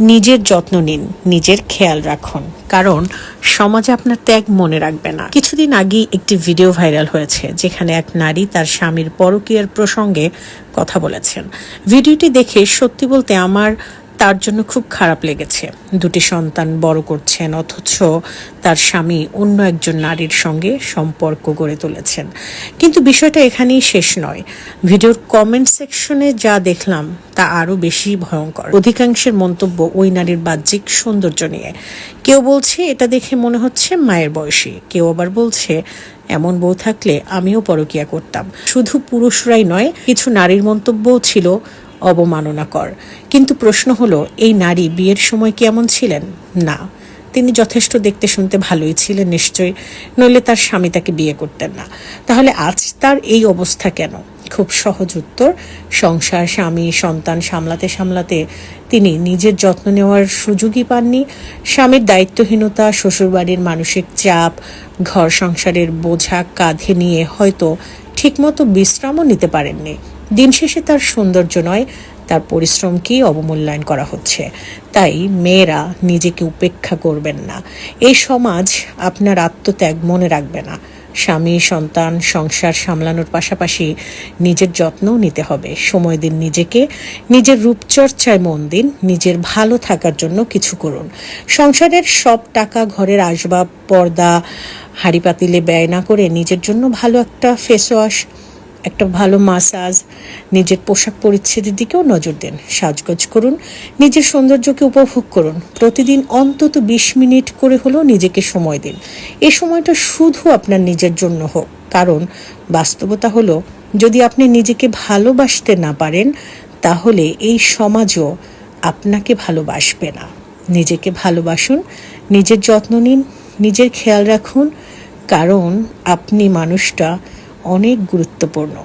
নিজের যত্ন নিন, নিজের খেয়াল রাখুন। কারণ সমাজে আপনার ত্যাগ মনে রাখবে না। কিছুদিন আগেই একটি ভিডিও ভাইরাল হয়েছে, যেখানে এক নারী তার স্বামীর পরকীয়ার প্রসঙ্গে কথা বলেছেন। ভিডিওটি দেখে সত্যি বলতে আমার তার জন্য খুব খারাপ লেগেছে। দুটি সন্তান বড় করছেন, অথচ তার স্বামী অন্য একজন নারীর সঙ্গে সম্পর্ক গড়ে তুলেছেন। কিন্তু বিষয়টা এখানেই শেষ নয়। ভিডিওর কমেন্ট সেকশনে যা দেখলাম, তা আরও বেশি ভয়ঙ্কর। অধিকাংশের মন্তব্য ওই নারীর বাহ্যিক সৌন্দর্য নিয়ে। কেউ বলছে, এটা দেখে মনে হচ্ছে মায়ের বয়সী। কেউ আবার বলছে, এমন বউ থাকলে আমিও পরকিয়া করতাম। শুধু পুরুষরাই নয়, কিছু নারীর মন্তব্যও ছিল অবমাননাকর। কিন্তু প্রশ্ন হলো, এই নারী বিয়ের সময় কি এমন ছিলেন? না। তিনি যথেষ্ট দেখতে শুনতে ভালোই ছিলেন নিশ্চয়ই, নইলে তার স্বামী তাকে বিয়ে করতেন না। তাহলে আজ তার এই অবস্থা কেন? খুব সহজ উত্তর, সংসার, স্বামী, সন্তান সামলাতে সামলাতে তিনি নিজের যত্ন নেওয়ার সুযোগই পাননি। স্বামীর দায়িত্বহীনতা, শ্বশুরবাড়ির মানসিক চাপ, ঘর সংসারের বোঝা কাঁধে নিয়ে হয়তো ঠিকমতো বিশ্রামও নিতে পারেননি। দিন শেষে তার সৌন্দর্য নয়, তার পরিশ্রমকেই অবমূল্যায়ন করা হচ্ছে। তাই মেয়েরা নিজেকে উপেক্ষা করবেন না। এই সমাজ আপনার আত্মত্যাগ মনে রাখবে না। স্বামী, সন্তান, সংসার সামলানোর পাশাপাশি নিজের যত্নও নিতে হবে। সময় দিন নিজেকে, নিজের রূপচর্চায় মন দিন, নিজের ভালো থাকার জন্য কিছু করুন। সংসারের সব টাকা ঘরের আসবাব, পর্দা হাঁড়ি পাতিলে ব্যয় না করে নিজের জন্য ভালো একটা ফেস ওয়াশ একটা ভালো মাসাজ নিজের পোশাক পরিচ্ছেদের দিকেও নজর দেন। সাজগোজ করুন, নিজের সৌন্দর্যকে উপভোগ করুন। প্রতিদিন অন্তত বিশ মিনিট করে হলেও নিজেকে সময় দিন। এ সময়টা শুধু আপনার নিজের জন্য হোক। কারণ বাস্তবতা হলো, যদি আপনি নিজেকে ভালোবাসতে না পারেন, তাহলে এই সমাজও আপনাকে ভালোবাসবে না। নিজেকে ভালোবাসুন, নিজের যত্ন নিন, নিজের খেয়াল রাখুন। কারণ আপনি মানুষটা অনেক গুরুত্বপূর্ণ।